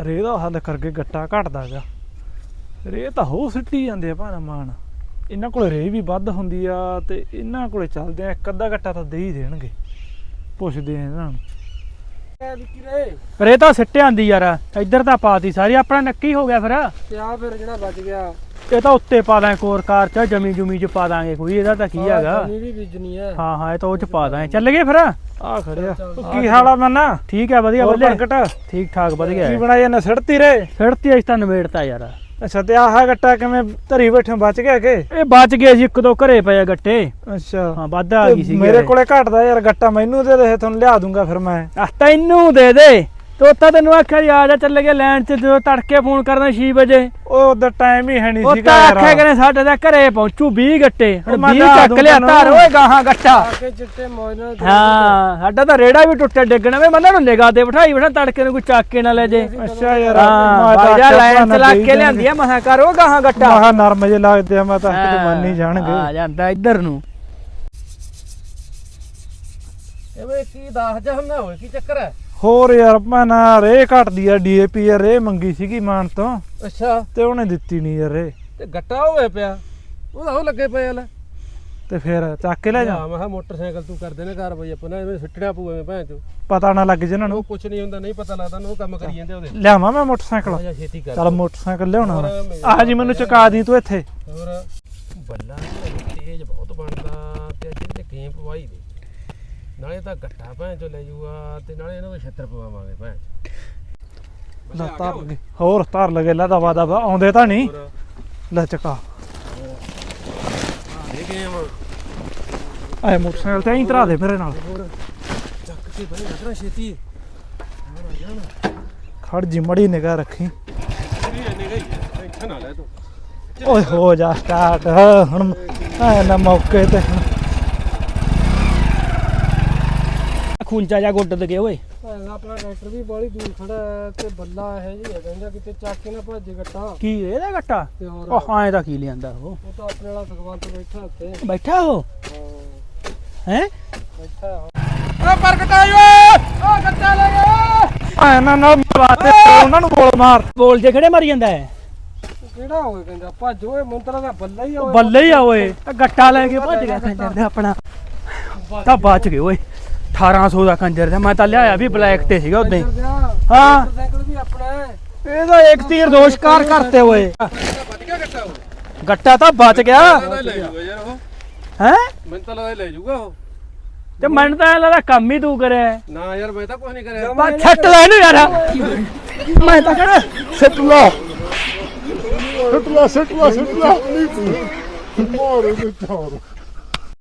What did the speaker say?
ਰੇਹ ਦਾ ਹੱਲ ਕਰਕੇ ਗੱਟਾ ਘਟਦਾ ਗਾ। ਰੇਹ ਤਾਂ ਹੋ ਸਿੱਟੀ ਜਾਂਦੇ ਆ ਭਾਣਾ ਮਾਨ ਇਹਨਾਂ ਕੋਲ ਰੇਹ ਵੀ ਵੱਧ ਹੁੰਦੀ ਆ ਤੇ ਇਹਨਾਂ ਕੋਲੇ ਚੱਲਦੇ ਆ, ਇੱਕ ਅੱਧਾ ਗੱਟਾ ਤਾਂ ਦੇ ਹੀ ਦੇਣਗੇ। ਪੁੱਛਦੇ ਆ ਇਹਨਾਂ ਨੂੰ। ਰੇਹ ਤਾਂ ਸਿੱਟੇ ਆਂਦੀ ਯਾਰ, ਇੱਧਰ ਤਾਂ ਪਾਤੀ ਸਾਰੀ, ਆਪਣਾ ਨੱਕੀ ਹੋ ਗਿਆ ਫਿਰ। ਤੇ ਆ ਫਿਰ ਜਿਹੜਾ ਬਚ ਗਿਆ। ਇਹ ਤਾਂ ਉੱਤੇ ਪਾ ਦਾਂਗੇ ਕੋਰ ਕਾਰ ਚ ਜਮੀ ਜੁਮੀ ਚ ਪਾ ਦਾਂਗੇ ਕੋਈ ਇਹਦਾ ਤਾਂ ਕੀ ਹੈਗਾ? ਜਮੀ ਵੀ ਬੀਜਣੀ ਹੈ ਹਾਂ ਹਾਂ ਇਹ ਤਾਂ ਉਹ ਚ ਪਾ ਦਾਂਗੇ। ਚੱਲ ਗਏ ਫਿਰ? ਆ। ਖੜਿਆ ਕੀ ਹਾਲ ਮੰਨਾ ਠੀਕ ਹੈ ਵਧੀਆ ਬੱਲੇ ਪ੍ਰਗਟ? ਠੀਕ ਠਾਕ ਵਧੀਆ ਕੀ ਬਣਾਇਆ ਨਾ ਸਿੜਤੀ ਰੇ? ਸਿੜਤੀ ਅਜ ਤਾਂ ਨਵੇੜਤਾ ਯਾਰ। ਅੱਛਾ ਤੇ ਆਹ ਗੱਟਾ ਕਿਵੇਂ ਧਰੀ ਬੈਠੇ ਬਚ ਗਿਆ ਕਿ? ਇਹ ਬਚ ਗਏ ਸੀ ਇੱਕ ਦੋ ਘਰੇ ਪਏ ਗੱਟੇ। ਅੱਛਾ। ਹਾਂ ਵੱਧ ਆ ਗਈ ਸੀ ਮੇਰੇ ਕੋਲੇ ਘਟਦਾ ਯਾਰ ਗੱਟਾ ਮੈਨੂੰ ਦੇ ਦੇ ਤੁਹਾਨੂੰ ਲਿਆ ਦੂੰਗਾ ਫਿਰ ਮੈਂ। ਤੈਨੂੰ ਦੇ ਦੇ। ਤੋਤਾ ਤੈਨੂੰ ਆਖਿਆ ਯਾਰ ਆ ਚੱਲ ਗਿਆ ਲੈਣ ਚ ਜਦੋਂ ਤੜਕੇ ਫੋਨ ਕਰਦਾ 6 ਵਜੇ। ਉਹ ਉਧਰ ਟਾਈਮ ਹੀ ਹੈ ਨਹੀਂ ਉਹ ਸੀਗਾ ਤਾਂ ਯਾਰ। ਆਖਿਆ ਕਰੇ ਸਾਡੇ ਦਾ ਘਰੇ ਪਹੁੰਚੂ 20 ਗੱਟੇ। ਹੁਣ ਉਹ ਮੈਂ 20 ਲਿਆ ਚੱਕ ਲਿਆ। ਧਰ ਓਏ ਗਾਹਾਂ ਗੱਟਾ। ਆ ਕੇ ਚਿੱਟੇ ਮੌਜ ਨਾਲ ਹਾਂ ਸਾਡਾ ਤਾਂ ਰੇੜਾ ਵੀ ਟੁੱਟਿਆ ਡਿੱਗਣਾ ਵੇ ਮੰਨਾਂ ਨੂੰ ਨਿਗਾਹ ਤੇ ਬਿਠਾਈ ਬਿਠਾ ਤੜਕੇ ਨੂੰ ਕੋਈ ਚੱਕ ਕੇ ਨਾ ਲੈ ਜੇ। ਅੱਛਾ ਯਾਰ ਹਾਂ ਮੈਂ ਤਾਂ ਬਾਜਾ ਆਖਿਆ ਲਾਈਨ ਭਾਣਾ ਚਲਾ ਹੀ ਕੇ ਲਿਆਂਦੀ ਆ ਮਹਾ ਕਰ ਉਹ ਗਾਹਾਂ ਗੱਟਾ। ਮਹਾ ਨਰਮ ਜੇ ਲੱਗਦੇ ਆ ਮੈਂ ਤਾਂ ਕਿਤੇ ਮੰਨ ਨਹੀਂ ਆ ਜਾਣਗੇ। ਜਾਂਦਾ ਇੱਧਰ ਨੂੰ। ਇਹ ਵੇ ਕੀ ਦੱਸ ਜਾ ਹੁੰਦਾ ਹੋਏ ਕੀ ਚੱਕਰ ਹੈ? ਹੋਰ ਯਾਰ ਮੈਂ ਨਾ ਰੇ ਘਟਦੀ ਆ ਡੀਏਪੀ ਯਾਰ ਰੇ ਮੰਗੀ ਸੀਗੀ ਮਾਨ ਤੋਂ। ਅੱਛਾ। ਤੇ ਉਹਨੇ ਦਿੱਤੀ ਨਹੀਂ ਯਾਰ ਰੇ। ਤੇ ਗੱਟਾ ਹੋਵੇ ਪਿਆ? ਉਹਦਾ ਉਹ ਲੱਗੇ ਪਏ ਲੈ ਤੇ ਫਿਰ ਚੱਕ ਕੇ ਲੈ ਜਾ। ਮੈਂ ਕਿਹਾ ਮੋਟਰਸਾਈਕਲ ਤੂੰ ਕਰਦੇ ਨੇ ਕਾਰਵਾਈ ਆਪਾਂ ਨਾ ਐਵੇਂ ਸਿੱਟਣਾ ਪਊ ਐਵੇਂ ਭੈਣ ਚੋ ਪਤਾ ਨਾ ਲੱਗ ਜੇ ਇਹਨਾਂ ਉਹ ਨੂੰ ਕੁਛ ਨਹੀਂ ਹੁੰਦਾ ਨਹੀਂ ਪਤਾ ਲੱਗਦਾ ਉਹ ਕੰਮ ਕਰੀ ਜਾਂਦੇ ਉਹਦੇ। ਲਿਆਵਾਂ ਮੈਂ ਮੋਟਰਸਾਈਕਲ? ਆ ਜਾ ਛੇਤੀ ਕਰ ਚੱਲ ਮੋਟਰਸਾਈਕਲ ਲਿਆਉਣਾ ਆਹ ਜੀ ਮੈਨੂੰ ਚੁਕਾ ਦੀ ਤੂੰ ਇੱਥੇ। ਹੋਰ। ਬੱਲਾ ਤੇਜ਼ ਬਹੁਤ ਬਣਦਾ ਤੇ ਅੱਜ ਇਹਦੇ ਗੇਮ ਪਵਾਈ ਦੇ ਨਾਲੇ ਤਾਂ ਗੱਟਾ ਭੈਣ ਚੋ ਲੈ ਜੂਗਾ ਤੇ ਨਾਲੇ ਇਹਨਾਂ ਨੂੰ ਛੱਤਰ ਪਵਾਵਾਂਗੇ ਭੈਣ ਚੋ। ਲੈ ਧਰ ਲਗੇ ਹੋਰ ਧਰ ਲਗੇ ਲੈ ਦਵਾ ਦਵਾ ਆਉਂਦੇ ਤਾਂ ਨਹੀਂ। ਲੈ ਚੁਕਾ। ਆਏ ਮੋਟਰਸਾਈਕਲ ਤੇ ਐਂ ਧਰਾ ਦੇ ਮੇਰੇ ਨਾਲ। ਹੋਰ ਚੱਕ ਕੇ ਬਈ ਲੱਗਣਾ ਛੇਤੀ। ਖੜ ਜੀ ਮੜੀ ਨਿਗਾਹ ਰੱਖੀ। ਵੀ ਇੰਨੇ ਗਈ ਟੈਨਸ਼ਨ ਨਾ ਲੈ ਤੂੰ। ਓਏ ਹੋ ਜਾ ਸਟਾਰਟ ਹੁਣ ਐ ਨਾ ਮੌਕੇ ਤੇ। ਹੁਣ ਖੁੰਚਾ ਜਾ ਗੁੱਡ ਦੇ ਓਏ। ਭੈਣ ਆਪਣਾ ਟਰੈਕਟਰ ਵੀ ਬਾਲੀ ਦੂਰ ਖੜਾ ਹੈ ਤੇ ਬੱਲਾ ਇਹ ਜੀ ਹੈ ਕਹਿੰਦਾ ਕਿਤੇ ਚੱਕ ਕੇ ਨਾ ਭੱਜੇ ਗੱਟਾ। ਕੀ ਇਹਦਾ ਗੱਟਾ? ਤੇ ਹੋਰ। ਉਹ ਐਂ ਦਾ ਕੀ ਲਿਆਂਦਾ ਉਹ? ਉਹ ਤਾਂ ਆਪਣੇ ਵਾਲਾ ਭਗਵੰਤ ਬੈਠਾ ਉੱਤੇ ਬੈਠਾ ਉਹ? ਹਾਂ। ਹੈ? ਬੈਠਾ ਓ ਪ੍ਰਗਟ ਆਇਓ ਓ ਗੱਟਾ ਲੈ ਗਿਆ ਐ ਨਾ ਨਾਲ ਮਾਰਤੇ ਉਹਨਾਂ ਨੂੰ ਬੋਲ ਮਾਰ। ਬੋਲ ਜੇ ਖੜੇ ਮਾਰੀ ਜਾਂਦਾ ਹੈ? ਕਿਹੜਾ ਹੋਵੇ ਕਹਿੰਦਾ? ਭੱਜ ਓਏ ਮੰਤਰਾ ਦਾ ਬੱਲਾ ਹੀ ਹੋਵੇ ਬੱਲੇ ਹੀ ਆ ਓਏ। ਆ ਗੱਟਾ ਲੈ ਕੇ ਭੱਜ ਗਿਆ ਕੰਜਰ ਦੇ ਆਪਣਾ। ਤਾਂ ਬਚ ਗਏ ਓਏ। 1800 ਦਾ ਕੰਜਰ ਦਾ ਮੈਂ ਤਾਂ ਲਿਆਇਆ ਵੀ ਬਲੈਕ ਤੇ ਸੀਗਾ ਉਦੋਂ ਹੀ। ਹਾਂ। ਮੋਟਰਸਾਈਕਲ ਵੀ ਆਪਣਾ ਹੈ। ਇਹਦਾ ਇੱਕ ਤੀਰ ਦੋ ਸ਼ਿਕਾਰ ਕਰਤੇ ਵੱਜ ਗਿਆ ਗੱਟਾ ਉਹ ਗੱਟਾ ਤਾਂ ਬਚ ਗਿਆ ਲੈ ਜੂਗਾ ਯਾਰ ਉਹ। ਹੈ? ਮੈਨੂੰ ਤਾਂ ਲੱਗਦਾ ਲੈ ਜੂਗਾ ਉਹ। ਤੇ ਮੈਨੂੰ ਤਾਂ ਲੱਗਦਾ ਕੰਮ ਹੀ ਤੂੰ ਕਰਿਆ। ਨਾ ਯਾਰ ਮੈਂ ਤਾਂ ਕੁਝ ਨਹੀਂ ਕਰਿਆ। ਬਾ ਛੱਟ ਲੈ ਇਹਨੂੰ ਯਾਰ। ਮੈਂ ਤਾਂ ਕਹਣਾ ਸਿੱਟ ਲਾ। ਸਿੱਟ ਲਾ ਸਿੱਟ ਲਾ ਸਿੱਟ ਲਾ। ਮਾਰੇ ਤੇ ਚਾਰ।